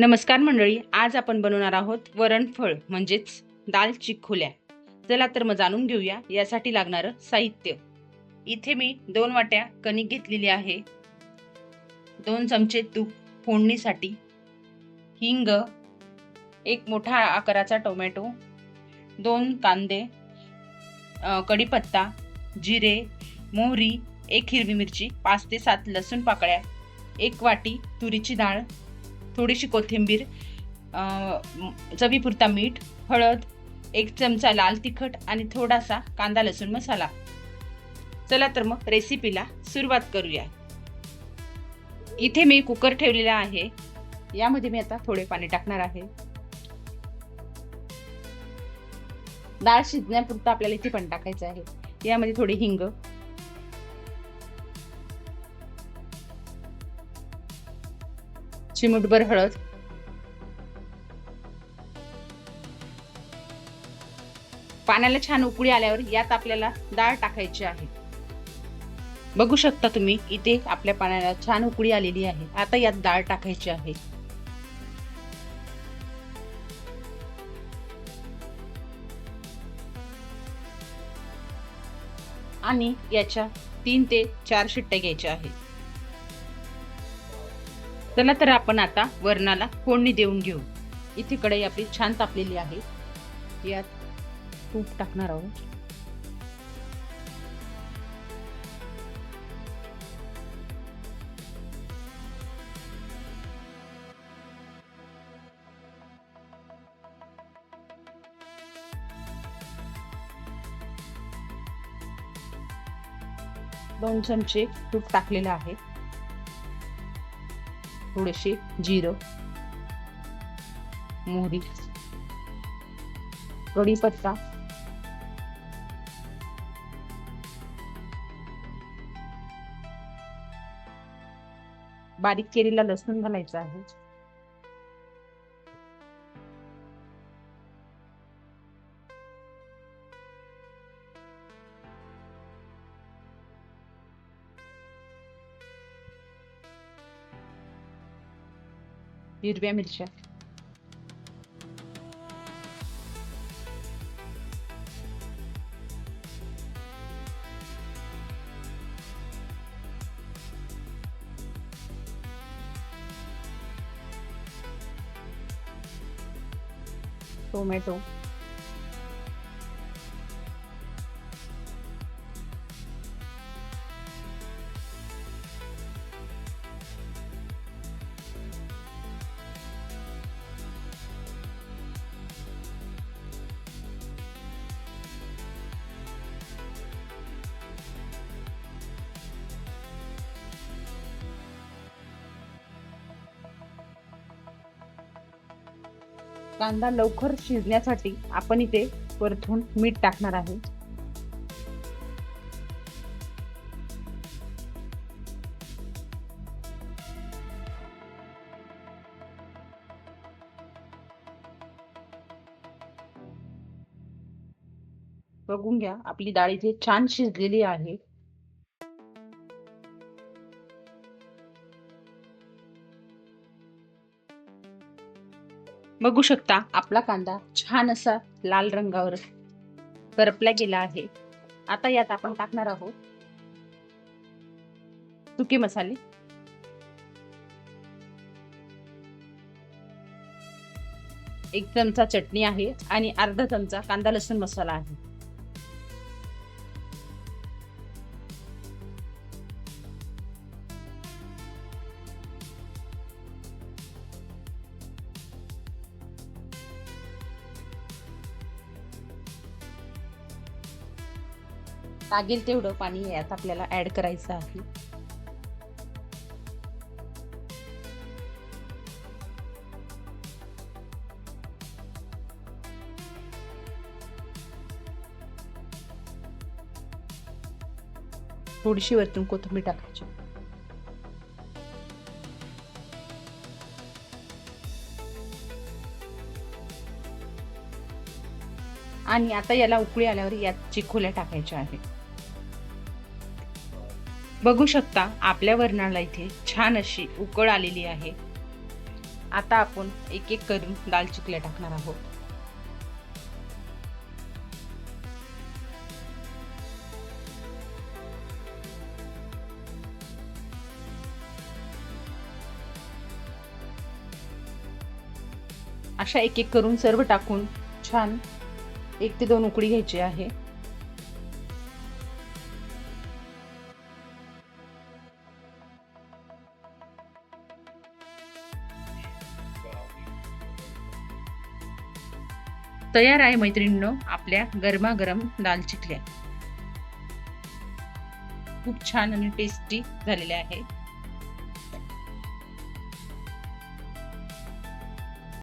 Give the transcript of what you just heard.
नमस्कार मंडळी आज आपण बनवणार आहोत वरणफळ म्हणजेच दाल चिखोल्या. चला तर मग जाणून घेऊया यासाठी लागणारं साहित्य. इथे मी दोन वाट्या कणिक घेतलेली आहे. दोन चमचे तूप फोडणीसाठी हिंग एक मोठा आकाराचा टोमॅटो दोन कांदे कढीपत्ता जिरे मोहरी एक हिरवी मिरची पाच ते सात लसूण पाकळ्या एक वाटी तुरीची डाळ थोडीशी कोथिंबीर चवीपुरता मीठ हळद एक चमचा लाल तिखट आणि थोडासा कांदा लसूण मसाला. चला तर मग रेसिपीला सुरुवात करूया. इथे मी कुकर ठेवलेला आहे. यामध्ये मी आता थोडे पाणी टाकणार आहे. डाळ शिजण्यापुरतं आपल्याला इथे पण टाकायचं आहे. यामध्ये थोडे हिंग चिमूटभर हळद. पाण्याला छान उकळी आल्यावर यात आपल्याला डाळ टाकायची आहे. बघू शकता तुम्ही इथे आपल्या पाण्याला छान उकळी आलेली आहे. आता यात डाळ टाकायची आहे. आणि याच्या तीन ते चार शिट्ट्या घ्यायच्या आहेत. चला तर आपण आता वरणाला फोडणी देऊन घेऊ. इथे कढई आपली छान तापलेली आहे. यात तूप टाकणार आहोत. दोन चमचे तूप टाकलेलं आहे. थोडेसे जिरं मोहरी कढीपत्ता बारीक केलेला लसूण घालायचा आहे. Yürümeye mi düşer? Tomé, tomé. कांदा लवकर शिजण्यासाठी आपण इथे परतून मीठ टाकणार आहे. बघून घ्या आपली डाळ इथे छान शिजलेली आहे. बघू शकता आपला कांदा छान असा लाल रंगावर करपला गेला आहे. आता यात आपण टाकणार आहोत सुके मसाले. एक चमचा चटणी आहे आणि अर्धा चमचा कांदा लसूण मसाला आहे. लागेल तेवढं पाणी यात आपल्याला ऍड करायचं आहे. थोडीशी वरतून कोथिंबीर टाकायची. आणि आता याला उकळी आल्यावर यात चिखोल्या टाकायच्या आहे. बघू शकता आपल्या वरणाला इथे छान अशी उकळ आलेली आहे. आता आपण एक एक करून दाल चिकल्या टाकणार आहोत. अशा एक एक करून सर्व टाकून छान एक ते दोन उकडी घ्यायची आहे. तयार आहे मैत्रिणींनो आपल्या गरमागरम दाल चिखल्या खूप छान आणि टेस्टी झालेल्या आहे